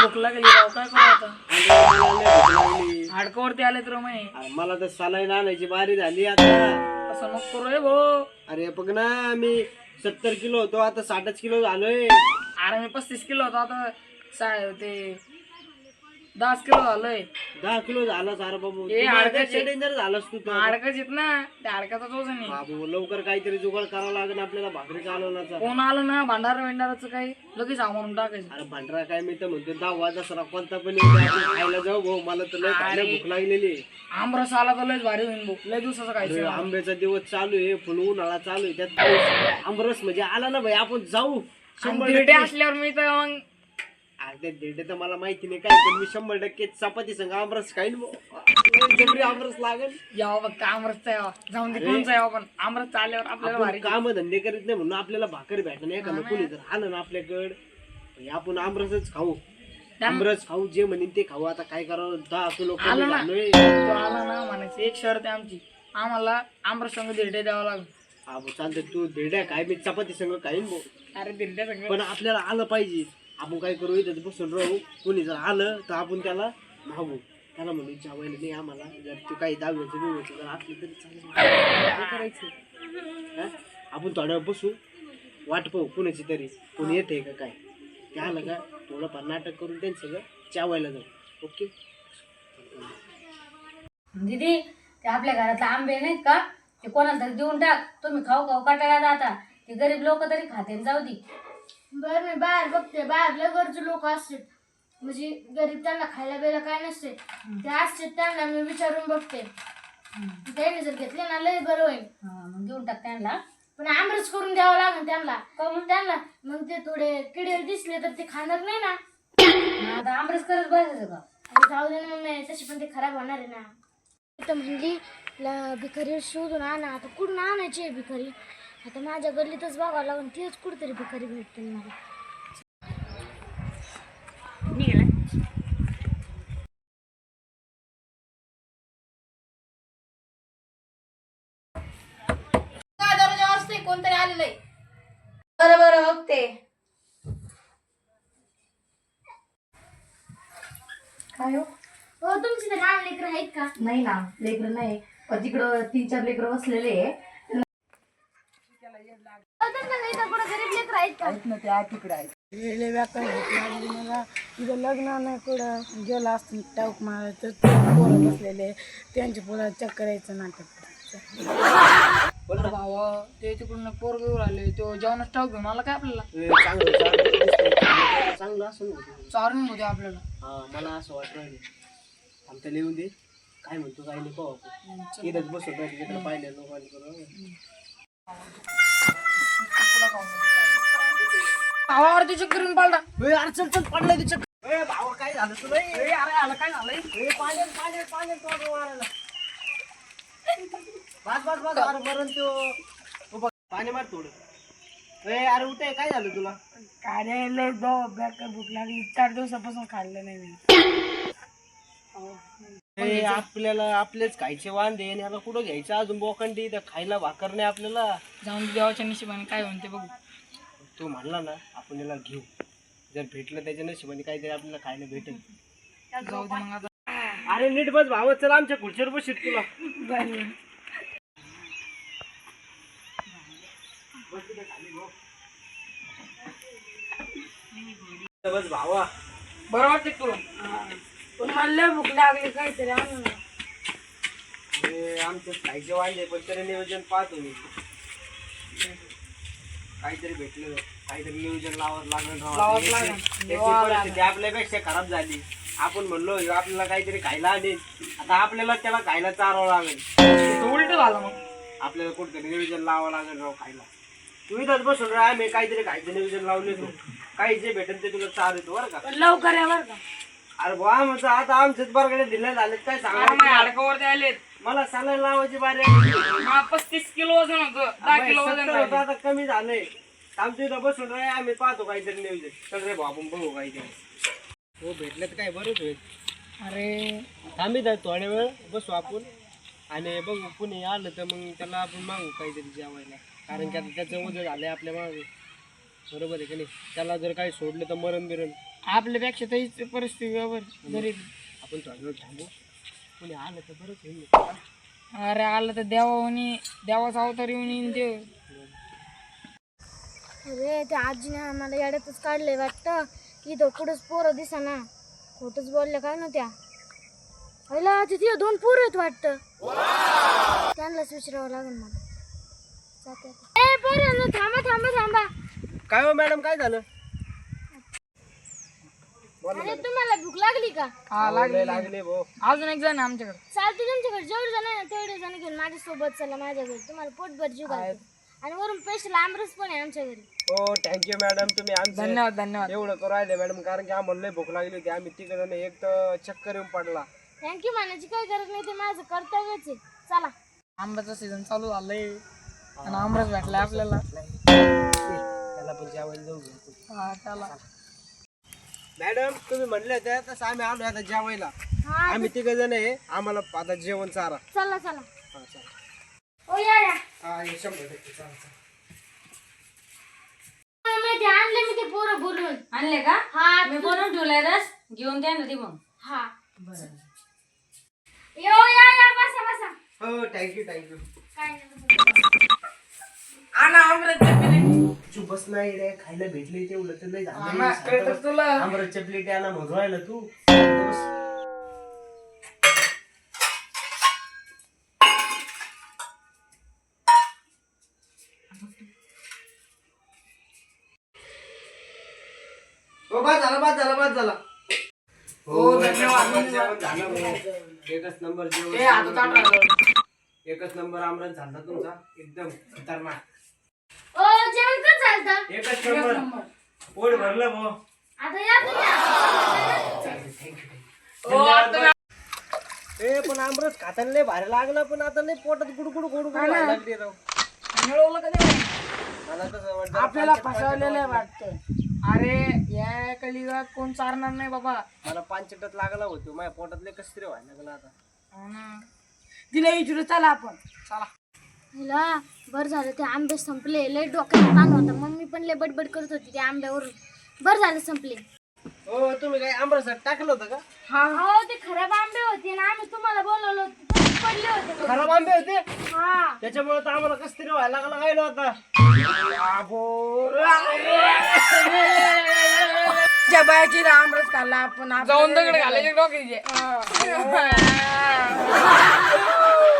भूक लागली राव काय करू आता. हाडकावरती आले तर मला तर सलाईन आणायची बारी झाली आता. असं नको करू रे भाऊ. अरे बघ ना मी सत्तर किलो होतो आता साठच किलो झालोय. अरे मी पस्तीस किलो होतो आता सा ते दहाच किलो झालोय. दहा किलो झाला सारा बाबू. माझ्यापेक्षा डेंजर झालास तू तर. हाडकच येत ना त्या हाडकाचा तोच नाही. बाबू लवकर काहीतरी जुगाड करावं लागेल आपल्याला भाकरी चालवण्याचा कोण आलं ना भांडारा विंडाराचं काही लगेच आम्हाला टाकायचं. अरे भांडरा काय मी तर म्हणतो दहा दसरा कोणता पण येऊ दे, आपण खायला जाऊ भाऊ मला तर लय खायला भूक लागलेली. आहे. आमरस आला तर लयच भारी होईन भाऊ लय दिवसाचं अरे, खायचं आंब्याचा दिवस चालू आहे फुल उन्हाळा चालू आहे त्यात. आमरस म्हणजे आला ना भाई आपण जाऊ. शंभर असल्यावर मी तर मग अरे दिरडे तर मला माहिती नाही काय पण मी शंभर टक्के चपाती संग आमरस खाईन जबरी आमरस लागेल. यावं फक्त आमरसचा यावा. जाऊन ते कोणचा यावं पण. आमरस आल्यावर आपल्याला आपण भारी काम धंदे करीत नाही म्हणून आपल्याला भाकर भेटणं एखादं कोणी जर आलं ना आपल्याकडं आपण आमरसच खाऊ. आमरस खाऊ जे म्हणेन ते खाऊ. आता काय करावं? दहा किलो कमी आलं ना. झालोय तो आला ना म्हणायचं एक शर्त आहे आमची. आम्हाला आमरस संग दिरडे द्यावं लागेल. हा भाऊ चालतं तू दिरड्या काय मी चपाती संग खाईन अरे सगळं पण आपल्याला आलं पाहिजे. आपण काय करू इथं बसून राहू. कोणी जर आलं तर आपण त्याला मागू त्याला म्हणून जेवायला नाही आम्हाला जर तू काही दहावीचं बिवायचं जर असलं तरी चालेल. काय करायचं? आपण थोड्या बसू. वाट पाहू कुणाची तरी. कोणी येते का काय? ते आलं का थोडंफार नाटक करून त्यांचं सगळं जेवायला जाऊ. ओके? दीदी ते आपल्या घरातले आंबे नाहीत का? ते कोणाला तरी देऊन टाक. तुम्ही खाऊ खाऊ काटायला जाता ते गरीब लोक तरी खाते जाऊ दे. बर मी बाहेर बघते. बाहेर लय गरजू लोक असतात. म्हणजे गरीब त्यांना खायला बियला काय नसते. ते असतात त्यांना मी विचारून बघते. त्यांनी जर घेतले ना लय बरं होईल. हा, मग देऊन टाक त्यांना. पण आमरस करून द्यावं लागेल त्यांना. मग? त्यांना मग ते थोडे किडे दिसले तर ते खाणार नाही ना. मग आता आमरस करत बसायचं का? अरे जाऊ दे ना मम्मी तशी पण ते खराब होणार आहे ना. तर म्हणली ला भिकारी शोधून आणा. आता कुठून आणायची आहे भिकारी? आता माझ्या गल्लीतच बघावं लागून तेच कुठेतरी भिकारी भेटते मला. कोणतरी आलेलं आहे. बरं बरं बघते. काय हो? हो तुमची तर लहान लेकर आहेत का? नाही ना लेकरं नाही. पण तिकडं तीन चार लेकरं बसलेले आहे. तर आहेत ना मला तिथं लग्न नाही कुठं. गेलं असतं टाऊक मारायचं ते पोरं बसलेले. त्यांच्या पोरा चक्कर यायचं नाटक भावा ते तिकडून पोर घेऊन आले तो जेवणाच टाक घेऊन आला काय आपल्याला? चांगलं चांगलं. असं चारून होते आपल्याला. हा मला असं वाटत राहिले आमच्या लिहून दे. काय म्हणतो काय नाही पाहू इथंच बसून राहिले तिकडे पाहिलं लोकांनी भावावरती चक्कर येऊन ए, अरे चल चल पडलाय तू चक्कर. ए भावा काय झालं तुला? ए, अरे आलं काय झालंय? ए, पाण्यात पाण्यात पाण्यात तोंड मारायला बस बस बस अरे मरण तो. बघ, पाणी मार थोडं. ए अरे उठे काय झालं तुला? कार्यालय दो बेकार भूक लागली. चार दिवसापासून खाल्लं नाही मी. आपल्याला आपलेच खायचे वांदे आणि याला कुठं घ्यायचं? अजून बोकंडी त्या खायला भाकर नाही आपल्याला. जाऊन दे देवाच्या नशिबाने काय म्हणते बघू. तो म्हणला ना आपण याला घेऊ. जर भेटलं त्याच्या नशिबाने काहीतरी आपल्याला खायला भेटेल. जाऊ दे मग आता. अरे नीट बस भाव चल आमच्या खुर्चीवर बस तुला. बस भावा. बरं वाटते तुला? पण मला लय भूक लागली काहीतरी आणून. हे आमचं खायचे वांदे पण तरी नियोजन पाहतो मी. काहीतरी भेटलं काहीतरी नियोजन लावत लागलं परिस्थिती आपल्यापेक्षा खराब झाली. आपण म्हणलो ह्यो आपल्याला काहीतरी खायला आणेल. आता आपल्याला त्याला खायला चारावं लागेल. उलट झालं मग. आपल्याला कुठेतरी नियोजन लावावं लागेल राव खायला. तू इथंच बसून राह आम्ही काहीतरी खायचं नियोजन लावले तू काही जे भेटेल ते तुला चार येतो बरं का? पण लवकर या बरं का. अरे बुवा आमचं आता आमचेच बरकडे दिले झाले काय सांगा हाडकावरती आलेत. मला सलाईन लावायची बारी आली. मला पस्तीस किलो वजन होतं दहा किलो वजन सत्तर होतं, राहिलं. आता कमी झालंय. आमच्या इथं बसून राह आम्ही पाहतो काहीतरी नियोजन चल रे भाऊ आपण बघू काहीतरी. हो भेटलं तर काय? बरंच होईल. अरे थांबी तर थोड्या वेळ बसू आपण. आणि बघू कुणी आलं तर मग त्याला आपण मागू काहीतरी जेवायला. कारण की आता त्याचं वजन झालंय आपल्या मागे. बरोबर आहे की नाही? त्याला जर काही सोडलं तर मरण बिरण. आपल्यापेक्षा तरीच परिस्थिती बरोबर गरीब. आपण थोडा थांबू. कोणी आलं तर बरंच होईल. अरे आलं तर देवानी देवाचा अवतार येऊन येईन ते. अरे त्या आजीने आम्हाला याड्यातच काढलंय वाटतं. की इथं कुठंच पोरं दिसाना. खोटंच बोलल्या काय ना त्या. पहिला तिथे दोन पोरं आहेत वाटतं. त्यांनाच विचारावं लागेल मला. जाते आता. ए पोरं थांबा थांबा थांबा. काय हो मॅडम काय झालं? अरे तुम्हाला भूक लागली का? हा लय लागले भाऊ अजून एक जण आमच्याकडे. चालते तुमच्याकडे जेवढे जण आहे ना तेवढे जण घेऊन माझ्यासोबत चला माझ्या घरी. तुम्हाला पोटभर जीव घालतो. आणि वरून स्पेशल आमरस पण आहे आमच्या घरी. हो थँक्यू मॅडम तुम्ही आमचं धन्यवाद धन्यवाद. एवढं करू राहिले मॅडम कारण की आम्हाला लय भूक लागली होती. आम्ही तिकडे एक तर चक्कर येऊन पडला. थँक्यू म्हणायची काही गरज नाही ते माझं कर्तव्यच आहे. चला. आंब्याचं सीझन चालू झालंय. आणि आंबरस भेटलाय आपल्याला. त्याला पण जेवायला जाऊ घेऊ हा मॅडम तुम्ही म्हणले होते तसं आम्ही आलो आता जेवायला. हा आम्ही तिघ जण आहे आम्हाला आता जेवण चारा. चला चला. हा चालेल ओ या या. हा हे शंभर टक्के चालेल चालेल. मी ते आणले मी ते पोरं बोलून. आणले का? हा मी बनवून ठेवलाय रस घेऊन द्या ना ती मग. हा. यो या या बसा बसा. हो थँक्यू थँक्यू काय नाही. चुपच नाही रे खायला भेटले तेवढं तर लय कळतं तुला? आमरसच्या प्लेट म्हणून राहिला तू. हो बाद झाला बाद झाला बाद झाला. हो, धन्यवाद, जेवण झालं. एकच नंबर जेवण ए आता ताट राहिलं. एकच नंबर आमरस झाला तुमचा. एकदम खतरनाक. ओ जेवण कर चालतं? एकच नंबर. पोट भरलं भाऊ आता या तुम्ही हो, आता ए पण आमरस खाताना लय भारी लागला पण आता लय पोटात गुडगुड गुडगुड व्हायला लागली राव. मिळवलं का ते? मला तसं वाटतं आपल्याला फसवलेलं वाटतं. अरे या कलियुगात कोण चारणार नाही बाबा. मला पाचटत लागला होतो माझ्या पोटात लय कसं तरी व्हायला लागला आता. हो ना. तिला विचारू चला आपण. चला. हिला बरं झालं ते आंबे संपले. लय डोक्यात ताण होता. मम्मी पण लय बडबड करत होती त्या आंब्यावरून. बरं झालं संपले. हो तुम्ही काय आमरस टाकलं होतं का? हा. हो ते खराब आंबे होते ना. आम्ही तुम्हाला बोलवलं होतं पडले होते. खराब आंबे होते? हा. त्याच्यामुळे तर आम्हाला कसं तरी व्हायला लागला काय होता त्या बायाची आमरस खाल्ला आपण. जाऊन दगड घालायचे डोक्याचे.